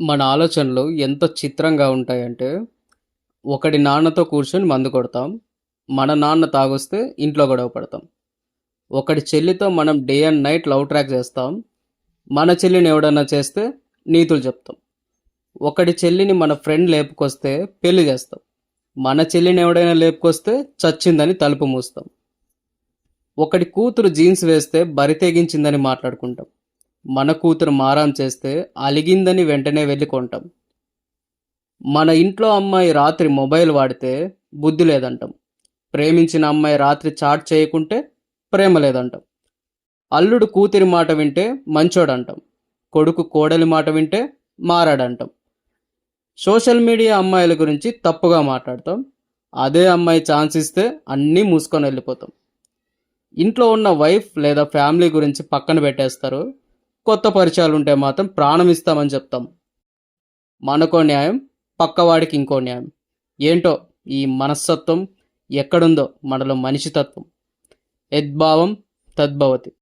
మన ఆలోచనలు ఎంత చిత్రంగా ఉంటాయంటే ఒకడి నాన్నతో కూర్చొని మందు కొడతాం మన నాన్న తాగొస్తే ఇంట్లో గొడవ పడతాం. ఒకడి చెల్లితో మనం day and night love track చేస్తాం మన చెల్లిని ఎవడన్నా చేస్తే నీతులు చెప్తాం. ఒకడి చెల్లిని మన ఫ్రెండ్ లేపుకొస్తే పెళ్ళి చేస్తాం మన చెల్లిని ఎవడైనా లేపుకొస్తే చచ్చిందని తలుపు మూస్తాం. ఒకడి కూతురు జీన్స్ వేస్తే బరి తెగించిందని మాట్లాడుకుంటాం. మన కూతురు మారాం చేస్తే అలిగిందని వెంటనే వెళ్ళి కొంటాం. మన ఇంట్లో అమ్మాయి రాత్రి మొబైల్ వాడితే బుద్ధి లేదంటాం. ప్రేమించిన అమ్మాయి రాత్రి చాట్ చేయకుంటే ప్రేమ లేదంటాం. అల్లుడు కూతురి మాట వింటే మంచోడంటాం. కొడుకు కోడలి మాట వింటే మారాడంటాం. సోషల్ మీడియా అమ్మాయిల గురించి తప్పుగా మాట్లాడతాం. అదే అమ్మాయి ఛాన్స్ ఇస్తే అన్నీ మూసుకొని వెళ్ళిపోతాం. ఇంట్లో ఉన్న వైఫ్ లేదా ఫ్యామిలీ గురించి పక్కన పెట్టేస్తారు. కొత్త పరిచయాలు ఉంటే మాత్రం ప్రాణం ఇస్తామని చెప్తాం. మనకో న్యాయం పక్కవాడికి ఇంకో న్యాయం. ఏంటో ఈ మనస్తత్వం ఎక్కడుందో మనలో మనిషి తత్వం. యద్భావం తద్భవతి.